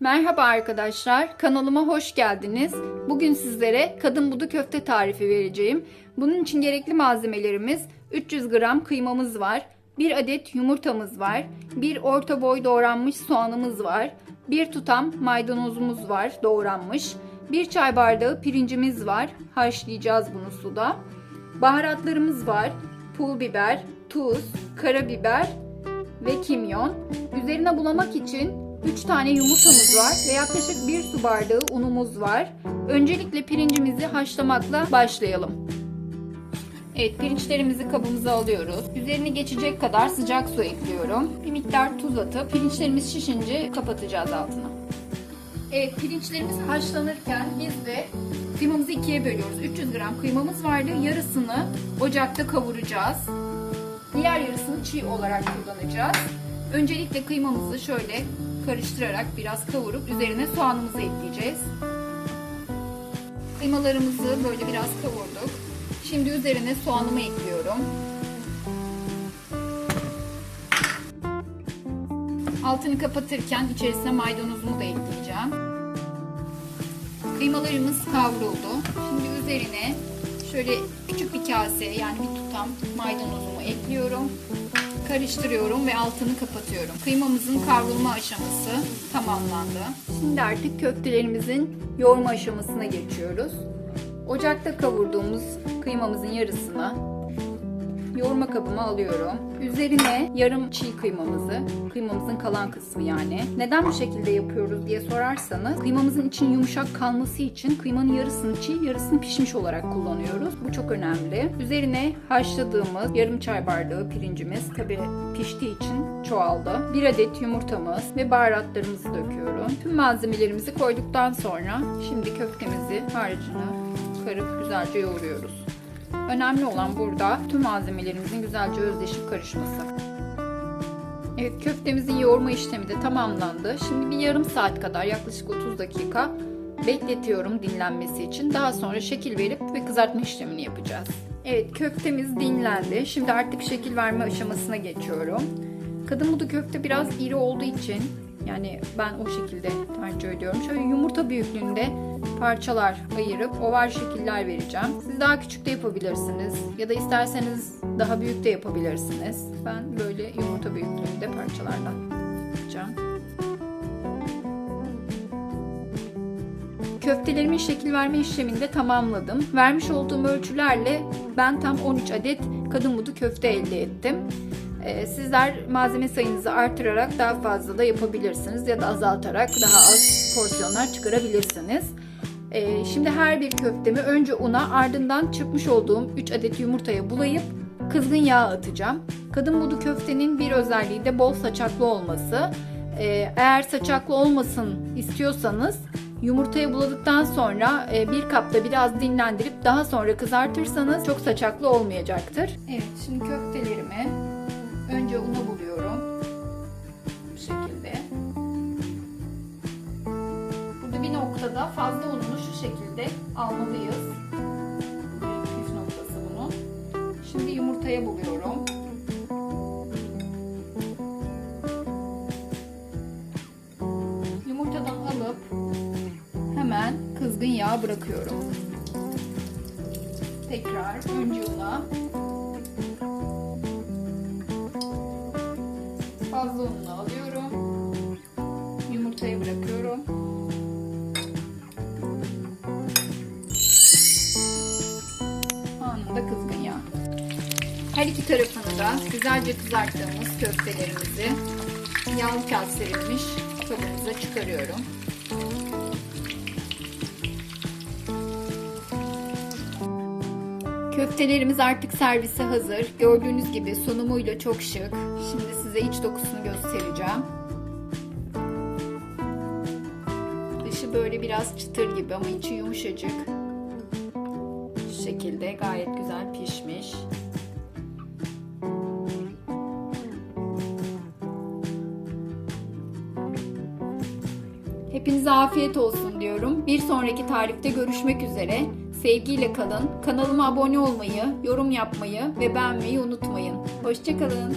Merhaba arkadaşlar, kanalıma hoş geldiniz. Bugün sizlere kadın budu köfte tarifi vereceğim. Bunun için gerekli malzemelerimiz 300 gram kıymamız var, 1 adet yumurtamız var, 1 orta boy doğranmış soğanımız var, 1 tutam maydanozumuz var doğranmış, 1 çay bardağı pirincimiz var, haşlayacağız bunu suda. Baharatlarımız var, pul biber, tuz, karabiber ve kimyon. Üzerine bulamak için 3 tane yumurtamız var ve yaklaşık 1 su bardağı unumuz var. Öncelikle pirincimizi haşlamakla başlayalım. Evet pirinçlerimizi kabımıza alıyoruz. Üzerine geçecek kadar sıcak su ekliyorum. Bir miktar tuz atıp pirinçlerimiz şişince kapatacağız altına. Evet pirinçlerimiz haşlanırken biz de kıymamızı ikiye bölüyoruz. 300 gram kıymamız vardı. Yarısını ocakta kavuracağız. Diğer yarısını çiğ olarak kullanacağız. Öncelikle kıymamızı şöyle karıştırarak biraz kavurup üzerine soğanımızı ekleyeceğiz. Kıymalarımızı böyle biraz kavurduk. Şimdi üzerine soğanımı ekliyorum. Altını kapatırken içerisine maydanozumu da ekleyeceğim. Kıymalarımız kavruldu. Şimdi üzerine şöyle küçük bir kase yani bir tutam maydanozumu ekliyorum. Karıştırıyorum ve altını kapatıyorum. Kıymamızın kavrulma aşaması tamamlandı. Şimdi artık köftelerimizin yoğurma aşamasına geçiyoruz. Ocakta kavurduğumuz kıymamızın yarısını yoğurma kabıma alıyorum. Üzerine yarım çiğ kıymamızı, kıymamızın kalan kısmı yani. Neden bu şekilde yapıyoruz diye sorarsanız kıymamızın için yumuşak kalması için kıymanın yarısını çiğ, yarısını pişmiş olarak kullanıyoruz. Bu çok önemli. Üzerine haşladığımız yarım çay bardağı pirincimiz tabi piştiği için çoğaldı. Bir adet yumurtamız ve baharatlarımızı döküyorum. Tüm malzemelerimizi koyduktan sonra şimdi köftemizi harcını karıp güzelce yoğuruyoruz. Önemli olan burada tüm malzemelerimizin güzelce özleşip karışması. Evet köftemizin yoğurma işlemi de tamamlandı. Şimdi bir yarım saat kadar yaklaşık 30 dakika bekletiyorum dinlenmesi için. Daha sonra şekil verip ve kızartma işlemini yapacağız. Evet köftemiz dinlendi. Şimdi artık şekil verme aşamasına geçiyorum. Kadın budu köfte biraz iri olduğu için yani ben o şekilde tercih ediyorum. Şöyle yumurta büyüklüğünde parçalar ayırıp oval şekiller vereceğim. Siz daha küçük de yapabilirsiniz ya da isterseniz daha büyük de yapabilirsiniz. Ben böyle yumurta büyüklüğünde parçalardan yapacağım. Köftelerimin şekil verme işlemini de tamamladım. Vermiş olduğum ölçülerle ben tam 13 adet kadın budu köfte elde ettim. Ee, sizler malzeme sayınızı artırarak daha fazla da yapabilirsiniz ya da azaltarak daha az porsiyonlar çıkarabilirsiniz. Ee, şimdi her bir köftemi önce una ardından çırpmış olduğum 3 adet yumurtaya bulayıp kızgın yağ atacağım. Kadın budu köftenin bir özelliği de bol saçaklı olması. Ee, eğer saçaklı olmasın istiyorsanız yumurtaya buladıktan sonra e, bir kapta biraz dinlendirip daha sonra kızartırsanız çok saçaklı olmayacaktır. Evet şimdi köftelerimi noktada fazla ununu şu şekilde almalıyız. Bu püf noktası bunun. Şimdi yumurtaya buluyorum. Yumurtadan alıp hemen kızgın yağ bırakıyorum. Tekrar önce una. Fazla ununu alıyorum. Anında kızgın yağ. Her iki tarafını da güzelce kızarttığımız köftelerimizi yağlı kağıt serilmiş kabımıza çıkarıyorum. Köftelerimiz artık servise hazır. Gördüğünüz gibi sunumuyla çok şık. Şimdi size iç dokusunu göstereceğim. Dışı böyle biraz çıtır gibi ama içi yumuşacık. Şekilde gayet güzel pişmiş. Hepinize afiyet olsun diyorum. Bir sonraki tarifte görüşmek üzere. Sevgiyle kalın. Kanalıma abone olmayı, yorum yapmayı ve beğenmeyi unutmayın. Hoşçakalın.